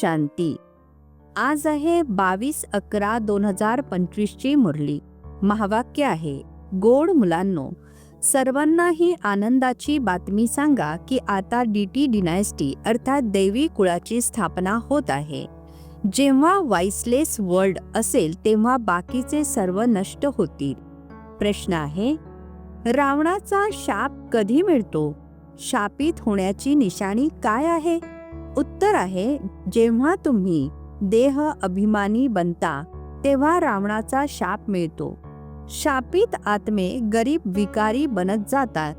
शांती. आज आहे बावीस अकरा दोन हजार पंचवीसची मुरली. महावाक्य आहे गोड मुलांनो सर्वांना ही आनंदाची बातमी सांगा की आता डी टी डिनायस्टी अर्थात देवी कुळाची स्थापना होत आहे. जेव्हा वाईसलेस वर्ल्ड असेल तेव्हा बाकीचे सर्व नष्ट होतील. प्रश्न आहे रावणाचा शाप कधी मिळतो? शापित होण्याची निशाणी काय आहे? उत्तर आहे जेव्हा तुम्ही देह अभिमानी बनता तेव्हा रावणाचा शाप मिळतो. शापित आत्मे गरीब विकारी बनत जातात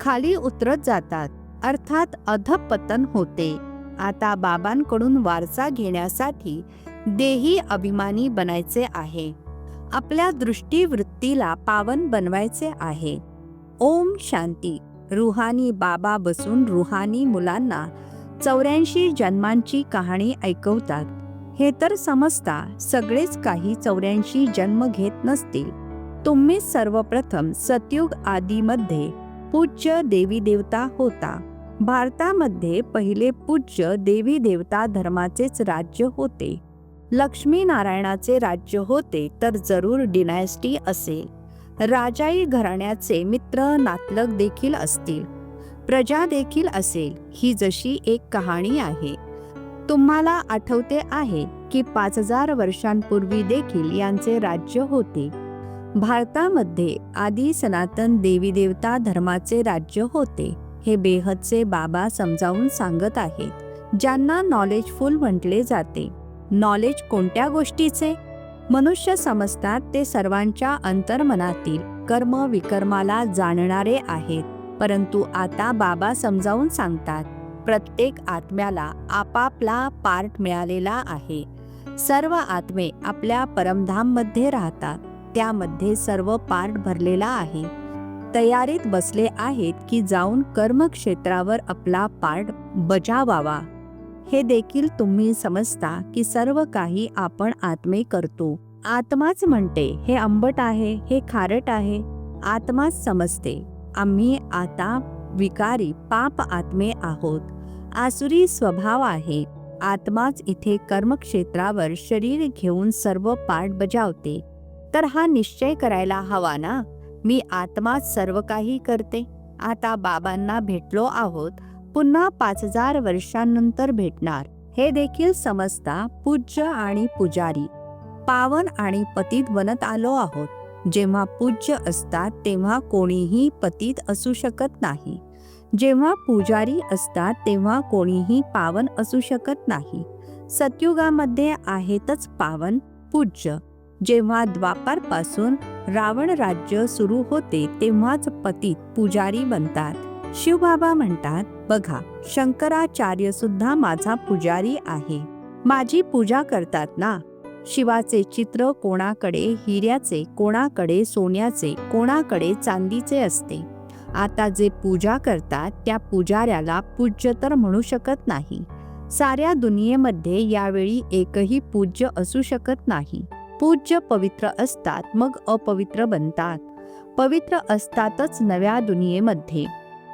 खाली उतरत जातात अर्थात अधपतन होते. आता बाबांकडून वारसा घेण्यासाठी देही अभिमानी बनायचे आहे. आपल्या दृष्टीवृत्तीला पावन बनवायचे आहे. ओम शांती रुहानी बाबा बसून रुहानी मुलांना चौऱ्याऐंशी जन्मांची कहाणी ऐकवतात. हे तर समजता सगळेच काही चौऱ्याऐंशी जन्म घेत नसतील. तुम्ही सर्वप्रथम सतयुग आदीमध्ये पूज्य देवी देवता होता. भारतामध्ये पहिले पूज्य देवी देवता धर्माचेच राज्य होते. लक्ष्मी नारायणाचे राज्य होते तर जरूर डिनायस्टी असेल. राजाई घराण्याचे मित्र नातलग देखील असतील. प्रजा देखील असेल ही जशी एक कहाणी आहे. तुम्हाला आठवते आहे की पाच हजार वर्षांपूर्वी देखील यांचे राज्य होते. भारतामध्ये आदी सनातन देवी देवता धर्माचे राज्य होते हे बेहदचे बाबा समजावून सांगत आहेत ज्यांना नॉलेजफुल म्हटले जाते. नॉलेज कोणत्या गोष्टीचे? मनुष्य समजतात ते सर्वांच्या अंतर्मनातील कर्म विकर्माला जाणणारे आहेत. परंतु आता बाबा समजावून सांगतात प्रत्येक आत्म्याला आपापला पार्ट मिळालेला आहे. सर्व आत्मे आपल्या परमधाममध्ये राहतात त्यामध्ये सर्व पार्ट भरलेला आहे. तयारीत बसले आहेत की जाऊन कर्मक्षेत्रावर आपला पार्ट बजावावा. हे देखील तुम्ही समजता की सर्व काही आपण आत्मे करतो. आत्माच म्हणते हे आंबट आहे हे खारट आहे. आत्माच समजते. आम्ही आता विकारी पाप आत्मे आहोत. आसुरी स्वभाव आहे. आत्माच इथे कर्मक्षेत्रावर शरीर घेऊन सर्व पाठ बजावते. तर हा निश्चय करायला हवा ना? मी आत्माच सर्व काही करते. आता बाबांना भेटलो आहोत. पुन्हा पाच हजार वर्षांनंतर भेटणार. हे देखील समजता पूज्य आणि पुजारी. पावन आणि पतित बनत आलो आहोत. जेव्हा पूज्य असतात तेव्हा कोणीही पतित असू शकत नाही. जेव्हा पुजारी असतात तेव्हा कोणीही पावन असू शकत नाही. सतयुगामध्ये आहेतच पावन पूज्य. जेव्हा द्वापारपासून रावण राज्य सुरू होते तेव्हाच पतित पुजारी बनतात. शिवबाबा म्हणतात बघा शंकराचार्य सुद्धा माझा पुजारी आहे. माझी पूजा करतात ना? शिवाचे चित्र कोणाकडे हिऱ्याचे कोणाकडे सोन्याचे कोणाकडे चांदीचे असते. आता जे पूजा करतात त्या पुजाऱ्याला पूज्य तर म्हणू शकत नाही. साऱ्या दुनियेमध्ये यावेळी एकही पूज्य असू शकत नाही. पूज्य पवित्र असतात मग अपवित्र बनतात. पवित्र असतातच नव्या दुनियेमध्ये.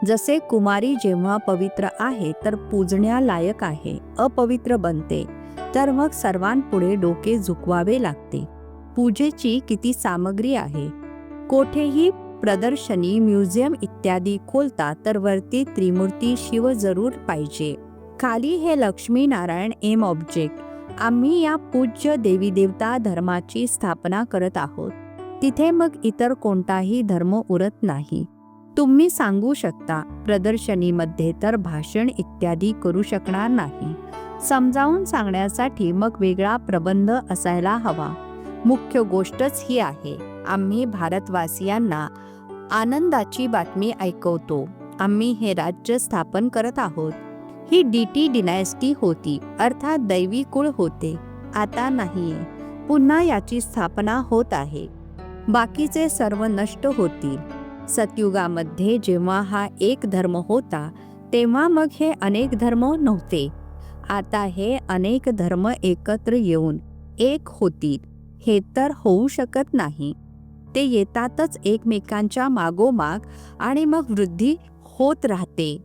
जसे कुमारी जेव्हा पवित्र आहे तर पूजण्यालायक आहे अपवित्र बनते. तर मग सर्वांपुढे डोके झुकवावे लागते. पूजेची किती सामग्री आहे? कोठेही प्रदर्शनी म्युझियम इत्यादी खोलता तर वरती त्रिमूर्ती शिव जरूर पाहिजे. खाली हे लक्ष्मी नारायण एम ऑब्जेक्ट आम्ही या पूज्य देवी देवता धर्माची स्थापना करत आहोत. तिथे मग इतर कोणताही धर्म उरत नाही. तुम्ही सांगू शकता प्रदर्शनीमध्ये तर भाषण इत्यादी करू शकणार नाही. समजावून सांगण्यासाठी मग वेगळा प्रबंध असायला हवा. मुख्य गोष्टच ही आहे. आम्ही भारतवासियांना आनंदाची बातमी ऐकवतो. आम्ही हे राज्य स्थापन करत आहोत. ही डी टी डिनायस्टी होती. अर्थात दैवी कुळ होते. आता नाहीये. पुन्हा याची स्थापना होत आहे. बाकीचे सर्व नष्ट होतील. सतयुगामध्ये जेव्हा हा एक धर्म होता तेव्हा मग हे अनेक धर्म नव्हते. आता हे अनेक धर्म एकत्र येऊन एक होतील हे तर होऊ शकत नाही. ते येतातच एकमेकांच्या मागोमाग आणि मग वृद्धी होत राहते.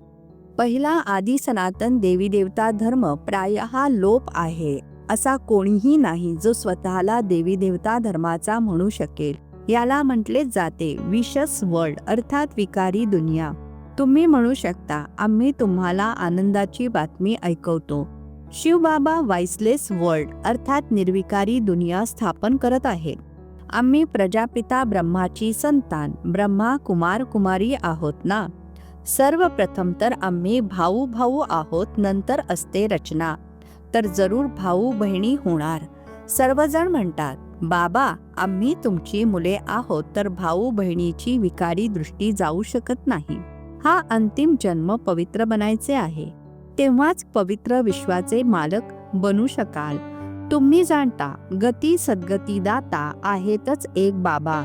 पहिला आदी सनातन देवी देवता धर्म प्राय हा लोप आहे असा कोणीही नाही जो स्वतःला देवी देवता धर्माचा म्हणू शकेल. याला म्हटले जाते विशस वर्ल्ड अर्थात विकारी दुनिया. तुम्ही म्हणू शकता आम्ही तुम्हाला आनंदाची बातमी ऐकवतो. शिवबाबा वाईसलेस वर्ल्ड अर्थात निर्विकारी दुनिया स्थापन करत आहे आम्ही प्रजापिता ब्रह्माची संतान ब्रह्मा कुमार कुमारी आहोत ना? सर्वप्रथम तर आम्ही भाऊ भाऊ आहोत नंतर असते रचना. तर जरूर भाऊ बहिणी होणार. सर्वजण म्हणतात बाबा आम्ही तुमची मुले आहोत तर भाऊ बहिणीची विकारी दृष्टी जाऊ शकत नाही. हा अंतिम जन्म पवित्र बनायचे आहे. तेव्हाच पवित्र विश्वाचे मालक बनू शकाल. तुम्ही जाणता गती सद्गती दाता आहेतच एक बाबा.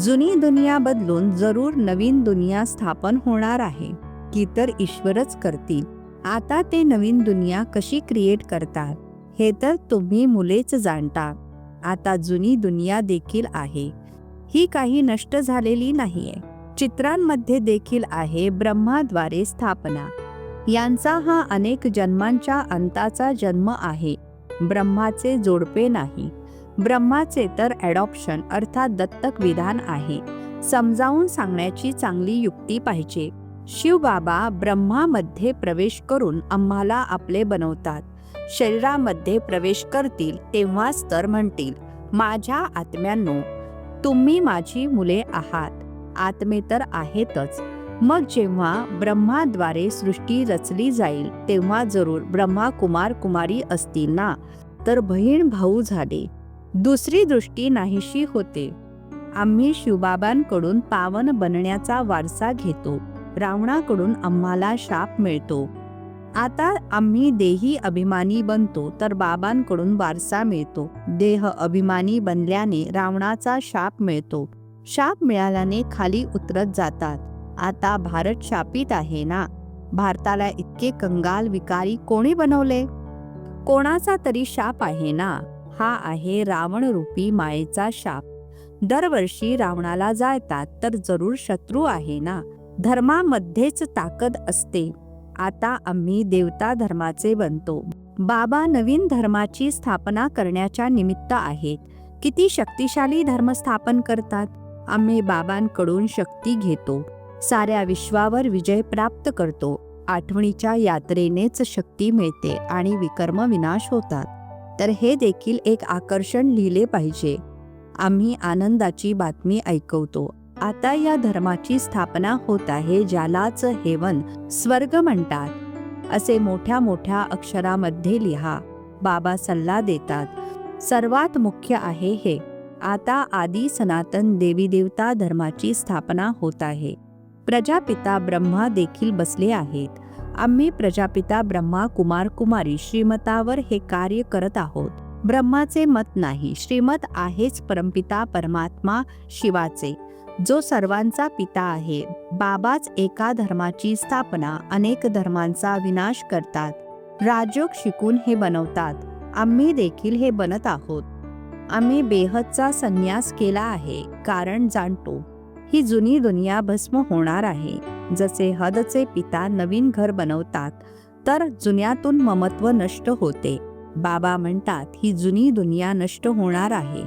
जुनी दुनिया बदलून जरूर नवीन दुनिया स्थापन होणार आहे. की तर ईश्वरच करतील. आता ते नवीन दुनिया कशी क्रिएट करतात? हे तर तुम्ही मुलेच जाणता. आता जुनी दुनिया देखील आहे. ही काही नष्ट झालेली नाहीये. चित्रांमध्ये देखील आहे ब्रह्माद्वारे स्थापना. यांचा हा अनेक जन्मांच्या अंताचा जन्म आहे. ब्रह्माचे जोडपे नाही. ब्रह्माचे तर ॲडॉप्शन अर्थात दत्तक विधान आहे. समजावून सांगण्याची चांगली युक्ती पाहिजे. शिवबाबा ब्रह्मामध्ये प्रवेश करून आम्हाला आपले बनवतात. शरीरामध्ये प्रवेश करतील तेव्हाच तर म्हणतील माझ्या आत्म्यांनो तुम्ही माझी मुले आहात. आत्मे तर आहेतच. मग जेव्हा ब्रह्माद्वारे सृष्टी रचली जाईल तेव्हा जरूर ब्रह्मा कुमार कुमारी असतील ना? तर बहीण भाऊ झाले. दुसरी दृष्टी नाहीशी होते. आम्ही शिवबाबांकडून पावन बनण्याचा वारसा घेतो. रावणाकडून आम्हाला शाप मिळतो. आता आम्ही देही अभिमानी बनतो तर बाबांकडून वारसा मिळतो. देह अभिमानी बनल्याने रावणाचा शाप मिळतो. शाप मिळाल्याने खाली उतरत जातात. आता भारत शापित आहे ना? भारताला इतके कंगाल विकारी कोणी बनवले? कोणाचा तरी शाप आहे ना? हा आहे रावण रूपी मायेचा शाप. दरवर्षी रावणाला जाळतात तर जरूर शत्रू आहे ना? धर्मामध्येच ताकद असते. आता आम्ही देवता धर्माचे बनतो. बाबा नवीन धर्माची स्थापना करण्याच्या निमित्त आहेत. किती शक्तिशाली धर्म स्थापन करतात. आम्ही बाबांकडून शक्ती घेतो साऱ्या विश्वावर विजय प्राप्त करतो आठवणीच्या यात्रेनेच शक्ती मिळते आणि विकर्म विनाश होतात. तर हे देखील एक आकर्षण लिहिले पाहिजे. आम्ही आनंदाची बातमी ऐकवतो. आता या धर्माची स्थापना होत आहे ज्यालाच हेवन स्वर्ग म्हणतात. असे मोठ्या मोठ्या अक्षरामध्ये लिहा. बाबा सल्ला देतात. सर्वात मुख्य आहे हे. आता आदी सनातन देवी देवता धर्माची स्थापना होत आहे. प्रजापिता ब्रह्मा देखील बसले आहेत. आम्ही प्रजापिता ब्रह्मा कुमार कुमारी श्रीमतावर हे कार्य करत आहोत. ब्रह्माचे मत नाही. श्रीमत आहेच परमपिता परमात्मा शिवाचे. जो सर्वांचा पिता आहे बाबाच एका धर्माची स्थापना अनेक धर्मांचा विनाश करतात. राजयोग शिकून हे बनवतात. आम्ही देखील हे बनत आहोत. आम्ही बेहदचा संन्यास केला आहे कारण जाणतो ही जुनी दुनिया भस्म होणार आहे. जसे हदचे पिता नवीन घर बनवतात तर जुन्यातून ममत्व नष्ट होते. बाबा म्हणतात ही जुनी दुनिया नष्ट होणार आहे.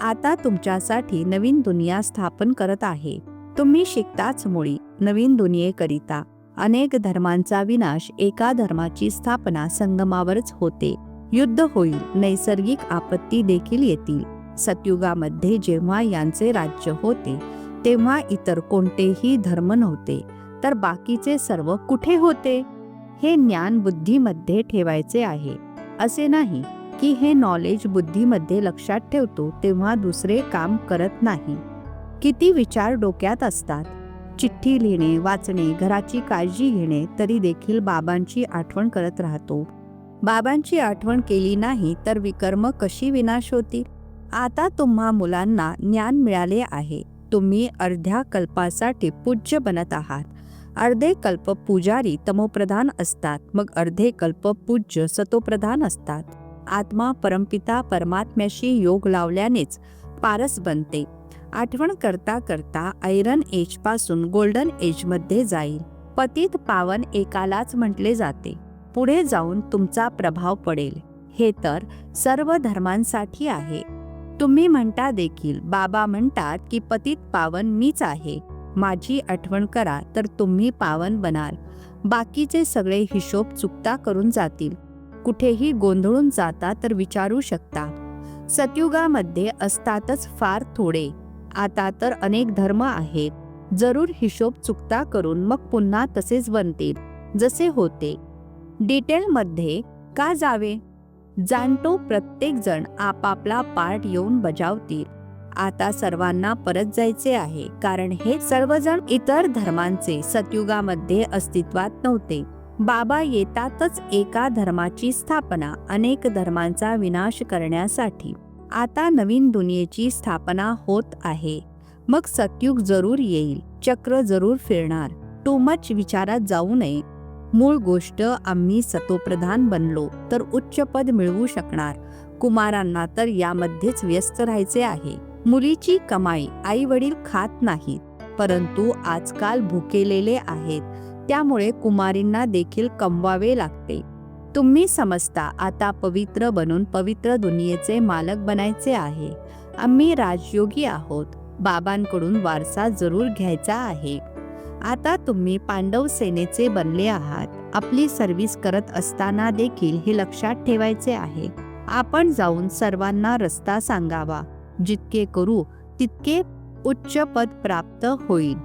आता तुमच्यासाठी नवीन दुनिया स्थापन करत आहे. तुम्ही शिकताच मुळी नवीन दुनियेकरिता. अनेक धर्मांचा विनाश एका धर्माची स्थापना संगमावरच होते. युद्ध होईल. नैसर्गिक आपत्ती देखील येतील. सतयुगामध्ये जेव्हा यांचे राज्य होते तेव्हा इतर कोणतेही धर्म नव्हते. तर बाकीचे सर्व कुठे होते? हे ज्ञान बुद्धीमध्ये ठेवायचे आहे. असे नाही की हे नॉलेज बुद्धीमध्ये लक्षात ठेवतो तेव्हा दुसरे काम करत नाही. किती विचार डोक्यात असतात? चिठ्ठी लिहिणे वाचणे घराची काळजी घेणे तरी देखील बाबांची आठवण करत राहतो. बाबांची आठवण केली नाही तर विकर्म कशी विनाश होतील? आता तुम्हा मुलांना ज्ञान मिळाले आहे. तुम्ही अर्ध्या कल्पासाठी पूज्य बनत आहात. अर्धे कल्प पुजारी तमोप्रधान असतात. मग अर्धे कल्प पूज्य सतोप्रधान असतात. आत्मा परमपिता परमात्म्याशी योग लावल्यानेच पारस बनते. आठवण करता करता आयरन एजपासून गोल्डन एजमध्ये जाईल. पतित पावन एकालाच म्हटले जाते. पुढे जाऊन तुमचा प्रभाव पडेल. हे तर सर्व धर्मांसाठी आहे. तुम्ही म्हणता देखील बाबा म्हणतात की पतित पावन मीच आहे. माझी आठवण करा तर तुम्ही पावन बनाल. बाकीचे सगळे हिशोब चुकता करून जातील. कुठेही गोंधळून जाता तर विचारू शकता. सतयुगामध्ये असतातच फार थोडे. आता तर अनेक धर्म आहेत. जरूर हिशोब चुकता करून मग पुन्हा तसेच बनतील. जसे होते. डिटेलमध्ये का जावे? जाणतो प्रत्येकजण आपापला पार्ट येऊन बजावतील. आता सर्वांना परत जायचे आहे कारण हे सर्वजण इतर धर्मांचे सतयुगामध्ये अस्तित्वात नव्हते. बाबा येतातच एका धर्माची स्थापना अनेक धर्मांचा विनाश करण्यासाठी. आता नवीन दुनियेची स्थापना होत आहे. मग सतयुग जरूर येईल चक्र जरूर फिरणार. टू मच विचारात जाऊ नये. मूळ गोष्ट आम्ही सतोप्रधान बनलो तर उच्च पद मिळवू शकणार. कुमारांना तर यामध्येच व्यस्त राहायचे आहे. मुलीची कमाई आई वडील खात नाहीत परंतु आजकाल भुकेलेले आहेत. त्यामुळे कुमारींना देखील कमवावे लागते. तुम्ही समजता आता पवित्र बनून पवित्र दुनियेचे मालक बनायचे आहे. आम्ही राजयोगी आहोत. बाबांकडून वारसा जरूर घ्यायचा आहे. आता तुम्ही पांडव सेनेचे बनले आहात. आपली सर्व्हिस करत असताना देखील हे लक्षात ठेवायचे आहे. आपण जाऊन सर्वांना रस्ता सांगावा. जितके करू तितके उच्च पद प्राप्त होईल.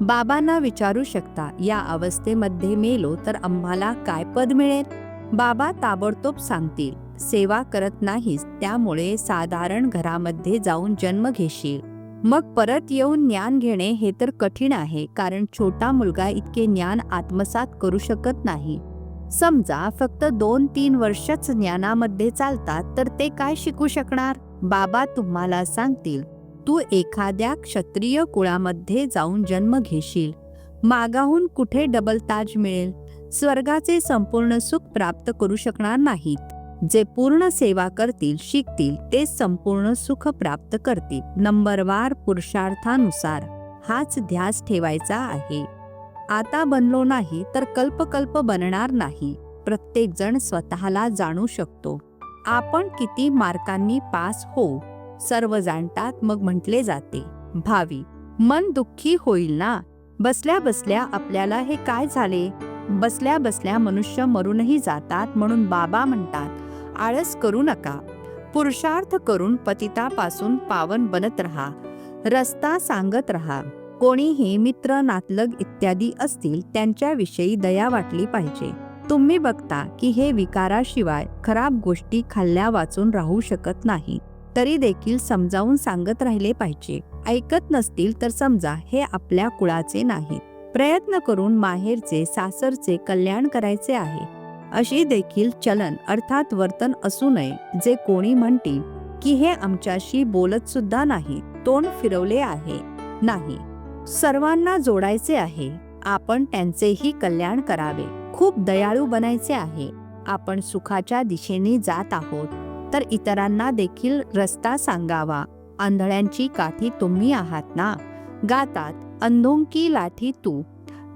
बाबांना विचारू शकता या अवस्थेमध्ये मेलो तर आम्हाला काय पद मिळेल? बाबा ताबडतोब सांगतील सेवा करत नाहीस त्यामुळे साधारण घरामध्ये जाऊन जन्म घेशील. मग परत येऊन ज्ञान घेणे हे तर कठीण आहे कारण छोटा मुलगा इतके ज्ञान आत्मसात करू शकत नाही. समजा फक्त दोन तीन वर्षच ज्ञानामध्ये चालतात तर ते काय शिकू शकणार? बाबा तुम्हाला सांगतील तू एखाद्या क्षत्रिय कुळामध्ये जाऊन जन्म घेशील. मागाहून कुठे डबल ताज मिळेल? स्वर्गाचे संपूर्ण सुख प्राप्त करू शकणार नाहीत. जे पूर्ण सेवा करतील शिकतील ते संपूर्ण सुख प्राप्त करतील. नंबरवार पुरुषार्थानुसार हाच ध्यास ठेवायचा आहे. आता बनलो नाही तर कल्पकल्प बनणार नाही. प्रत्येक जण स्वतःला जाणू शकतो. आपण किती मार्कांनी पास हो सर्व जाणतात मग म्हटले जाते. भावी मन दुःखी होईल ना? बसल्या बसल्या आपल्याला हे काय झाले? बसल्या बसल्या मनुष्य मरूनही जातात म्हणून बाबा म्हणतात आळस करू नका. पुरुषार्थ करून पतितापासून पावन बनत राहा. रस्ता सांगत रहा. कोणीही मित्र नातलग इत्यादी असतील त्यांच्याविषयी दया वाटली पाहिजे. तुम्ही बघता की हे विकाराशिवाय खराब गोष्टी खाल्ल्या वाचून राहू शकत नाही. तरी देखील समजावून सांगत राहिले पाहिजे. ऐकत नसतील तर समजा हे आपल्या कुळाचे नाही. प्रयत्न करून माहेरचे सासरचे कल्याण करायचे आहे. अशी देखील चलन अर्थात वर्तन असू नये जे कोणी म्हणतील की हे आमच्याशी बोलत सुद्धा नाही तोंड फिरवले आहे. नाही. सर्वांना जोडायचे आहे. आपण त्यांचेही कल्याण करावे. खूप दयाळू बनायचे आहे. आपण सुखाच्या दिशेने जात आहोत. तर इतरांना देखील रस्ता सांगावा. आंधळ्यांची काठी तुम्ही आहात ना? गातात अंधोंकी लाठी तू.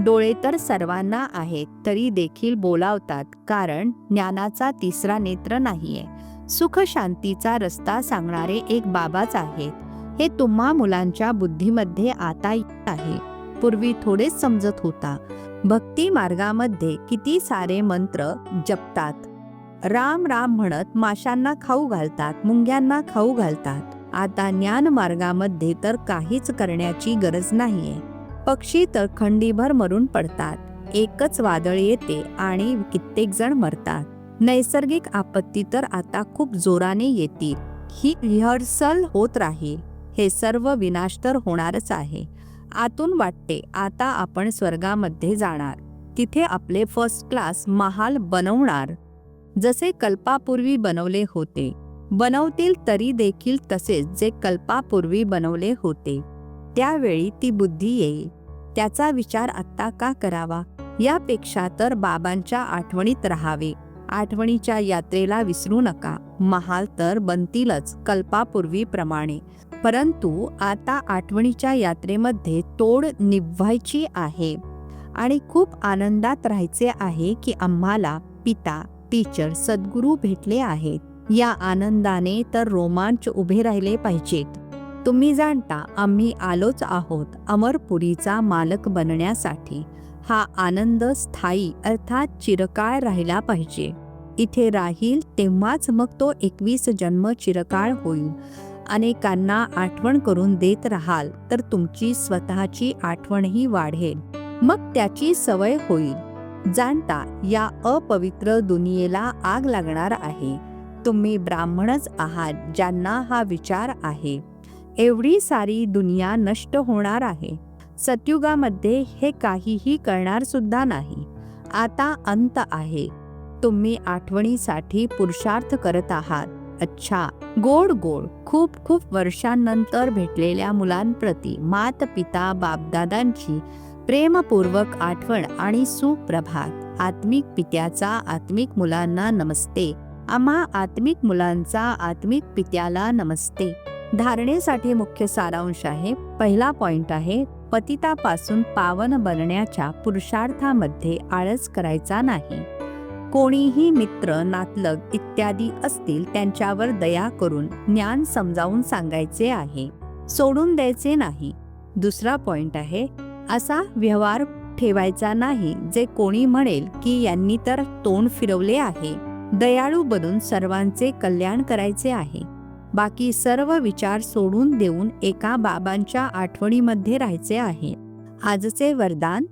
डोळे तर सर्वांना आहेत तरी देखील बोलावतात कारण ज्ञानाचा तिसरा नेत्र नाहीये. सुख शांतीचा रस्ता सांगणारे एक बाबाच आहेत. हे तुम्हा मुलांच्या बुद्धीमध्ये आता आहे. पूर्वी थोडेच समजत होता. भक्ती मार्गामध्ये किती सारे मंत्र जपतात. राम राम म्हणत माशांना खाऊ घालतात मुंग्यांना खाऊ घालतात. आता ज्ञान मार्गामध्ये तर काहीच करण्याची गरज नाहीये. पक्षी तर खंडीभर मरून पडतात. एकच वादळ येते आणि कित्येक जण मरतात. नैसर्गिक आपत्ती तर आता खूप जोराने येतील. ही रिहर्सल होत राहील. हे सर्व विनाश तर होणारच आहे. आतून वाटते आता आपण स्वर्गामध्ये जाणार. तिथे आपले फर्स्ट क्लास महाल बनवणार. जसे कल्पापूर्वी बनवले होते. बनवतील तरी देखील तसेच जे कल्पापूर्वी बनवले होते. त्यावेळी ती बुद्धी येईल. त्याचा विचार आत्ता का करावा? यापेक्षा तर बाबांच्या आठवणीत राहावे. आठवणीच्या यात्रेला विसरू नका. महाल तर बनतीलच कल्पापूर्वीप्रमाणे. परंतु आता आठवणीच्या यात्रेमध्ये तोड निभवायची आहे. आणि खूप आनंदात राहायचे आहे की आम्हाला पिता टीचर सद्गुरू भेटले आहेत. या आनंदाने तर रोमांच उभे राहिले पाहिजेत. तुम्ही जाणता आम्ही आलोच आहोत अमरपुरीचा मालक बनण्यासाठी. हा आनंद स्थायी अर्थात चिरकाळ राहिला पाहिजे. इथे राहील तेव्हाच मग तो एकवीस जन्म चिरकाळ होईल. अनेकांना आठवण करून देत राहाल तर तुमची स्वतःची आठवणही वाढेल. मग त्याची सवय होईल. जाणता या अपवित्र दुनियेला आग लागणार आहे. तुम्ही ब्राह्मणच आहात ज्यांना हा विचार आहे. एवढी सारी दुनिया नष्ट होणार आहे. सतयुगामध्ये हे काहीही करणार सुद्धा नाही. आता अंत आहे. तुम्ही आठवणीसाठी पुरुषार्थ करत आहात. अच्छा. गोड गोड. खूप खूप वर्षांनंतर भेटलेल्या मुलांप्रती मात पिता बापदादांची प्रेमपूर्वक आठवण आणि सुप्रभात. आत्मिक पित्याचा आत्मिक मुलांना नमस्ते. आम्हा आत्मिक मुलांचा आत्मिक पित्याला नमस्ते. धारणेसाठी मुख्य सारांश आहे. पहिला पॉइंट आहे पतितापासून पावन बनण्याच्या पुरुषार्थामध्ये आळस करायचा नाही. कोणीही मित्र नातलग इत्यादी असतील त्यांच्यावर दया करून ज्ञान समजावून सांगायचे आहे. सोडून द्यायचे नाही. दुसरा पॉइंट आहे असा व्यवहार ठेवायचा नाही जे कोणी म्हणेल की यांनी तर तोंड फिरवले आहे. दयाळू बनून सर्वांचे कल्याण करायचे आहे. बाकी सर्व विचार सोडून देऊन एका बाबांच्या आठवणीमध्ये राहायचे आहे. आजचे वरदान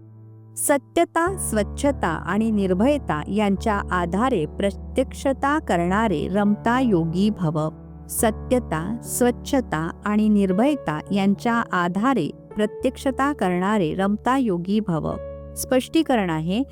सत्यता स्वच्छता आणि निर्भयता यांच्या आधारे प्रत्यक्षता करणारे रमता योगी भव. सत्यता स्वच्छता आणि निर्भयता यांच्या आधारे प्रत्यक्षता करणारे रमता योगी भव. स्पष्टीकरण आहे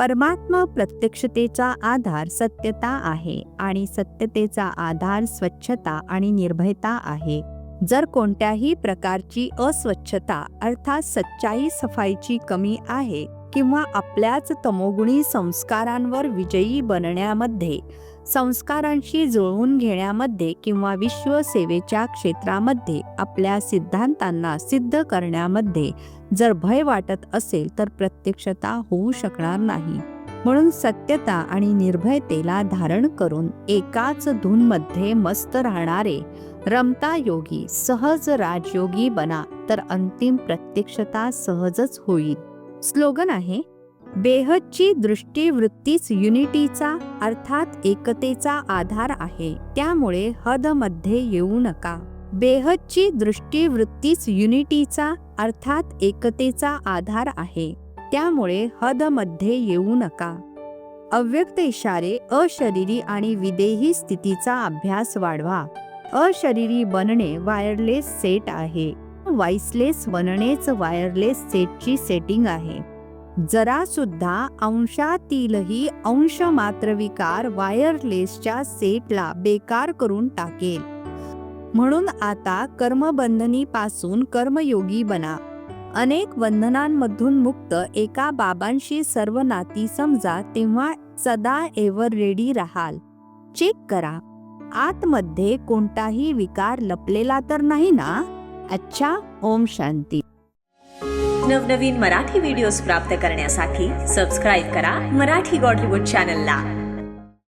परमात्मा प्रत्यक्षतेचा आधार सत्यता आहे आणि सत्यतेचा आधार स्वच्छता आणि निर्भयता आहे. जर कोणत्याही प्रकारची अस्वच्छता अर्थात सच्चाई सफाईची कमी आहे किंवा आपल्याच तमोगुणी संस्कारांवर विजयी बनण्यामध्ये संस्कारांशी जुळवून घेण्यामध्ये किंवा विश्वसेवेच्या क्षेत्रामध्ये आपल्या सिद्धांतांना सिद्ध करण्यामध्ये जर भय वाटत असेल तर प्रत्यक्षता होऊ शकणार नाही. म्हणून सत्यता आणि निर्भयतेला धारण करून एकाच धूनमध्ये मस्त राहणारे रमता योगी सहज राजयोगी बना तर अंतिम प्रत्यक्षता सहजच होईल. स्लोगन आहे बेहदची दृष्टीवृत्तीच युनिटीचा अर्थात एकतेचा आधार आहे. त्यामुळे हदमध्ये येऊ नका. बेहदची दृष्टीवृत्तीच युनिटीचा अर्थात एकतेचा आधार आहे. त्यामुळे हदमध्ये येऊ नका. अव्यक्त इशारे अशरीरी आणि विदेही स्थितीचा अभ्यास वाढवा. अशरीरी बनणे वायरलेस सेट आहे. वाईसलेस बनणेच वायरलेस सेटची सेटिंग आहे. जरा सुद्धा अंशातीलही अंश मात्र विकार वायरलेसच्या सेटला बेकार करून टाकेल. म्हणून आता कर्मबंधनीपासून कर्मयोगी बना. अनेक बंधनांमधून मुक्त एका बाबांशी सर्व नाती समजा तेव्हा सदा एव्हर रेडी राहाल. चेक करा. आतमध्ये कोणताही विकार लपलेला तर नाही ना? अच्छा ओम शांती. नवनवीन मराठी व्हिडिओज प्राप्त करण्यासाठी सबस्क्राईब करा मराठी गॉडलीवूड चॅनलला